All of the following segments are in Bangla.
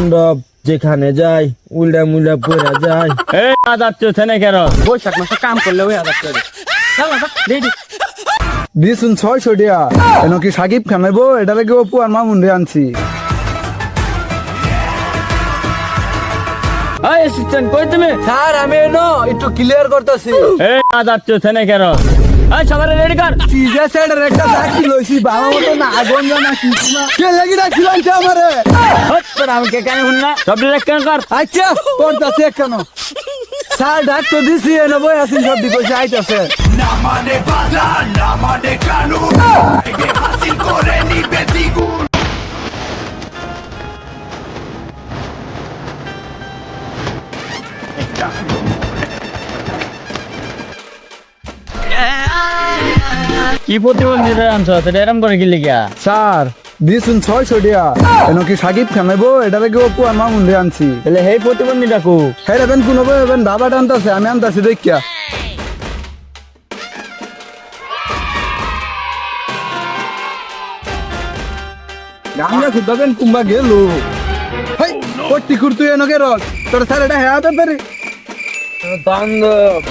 তাণ্ডব যেখানে যায় উল্টা মুল্টা পড়া যায় এই আদার না কেন? বৈশাখ মাসে কাম করলে ওই রেডি। দিছুন ছয়শো টিয়া। এন কি সাকিব খানাইব এটা লাগে অপু আর মামুন রে আনছি। এই অ্যাসিস্ট্যান্ট কই তুমি? স্যার আমি এনো একটু ক্লিয়ার করতেছি। এই আদার না কেন? এই সবাই রেডি কর? পিজা সাইডের একটা চাকরি লইছি বাবা মতো না আগুন না কিছু না। কে লাগি রাখছিলাম কে আমারে? হট তোর আমি কে কেন শুন না? সব ডিরেক্ট কেন কর? আচ্ছা করতেছি কেন স্যার ডাক তো দিছি এনে বই আছেন সব দিকে আইতাছে। না মানে বাধা না মানে কানুন। হাসিল করে নিবে দ্বিগুণ। কি প্রতিবন্ধী আনছ? সেটা এরম করে কি লিখা স্যার দিছুন ছয়শো টিয়া। এন কি সাকিব খানাইব এটা লাগে অপু আর মামুন আনছি। তাহলে সেই প্রতিবন্ধী ডাকু। হ্যাঁ বেন কোন বেন দাবাটা আনতাছে আমি আনতাছি দেখিয়া। গামলা খুদাবেন কুম্বা গেল। হাই পট্টি কুর্তু এনকে রক তোর স্যার এটা হ্যাঁ পারে। তাণ্ডব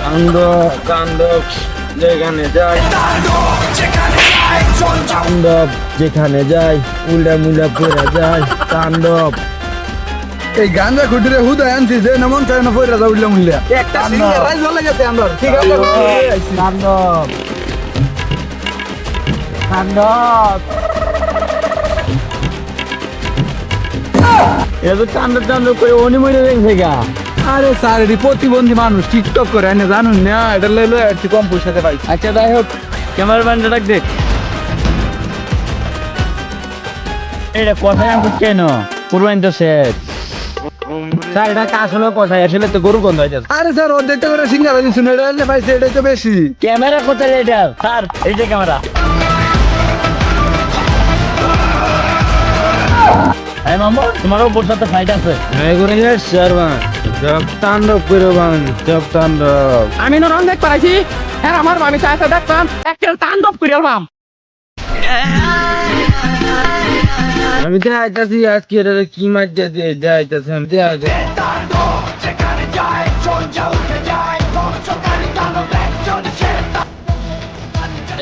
তাণ্ডব তাণ্ডব যেখানে যাও তাণ্ডব যেখানে যায় উল্টা মুল্টা পড়া যায় তাণ্ডব। এই গান্দা খুঁটিরে হুদা আনছি যে নমন চাই না পয়রা যা উঠলে মুল্লা তাণ্ডব। তাণ্ডব। এটা তো টান্ডব টান্ডব করে অনিময় দেখছে গা। আরে স্যার এটি প্রতিবন্ধী মানুষ টিকটক করে এনে জানুন। না এটা লইলো একটু কম পয়সাতে পাইছি আচ্ছা যাই হোক ক্যামেরাম্যানটা ডাক দেখ এটা কথা আমি কেন? পুরবাইন তো শেষ। স্যার এটা হলো কোথায় আসলে তো গরু গন্ধ হয়ে আরে স্যার অর্ধেকটা করে সিঙ্গারা দিচ্ছেন এটা হলে পাইছে এটাই তো বেশি। ক্যামেরা কোথায় এটা? স্যার এই যে ক্যামেরা। এই মামু তোমারও ওপর সাথে ফাইট আছে। এই করে শারবান জব তাণ্ডব করে বান জব তাণ্ডব। আমি নরম দেখ পারাইছি হ্যাঁ আমার আমি চাইতে দেখতাম একটা তাণ্ডব করে আলবাম আমি দেখাইতাছি আজকে এটা কি মাছ দিয়ে দেখাইতাছি আমি দেখাইতাছি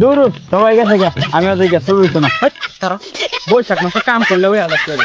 দূর সবাই গেছে গা। আমিও যাই গা ছবি তো না বৈশাখ মাসে কাম করলে ওই আলাদা করে।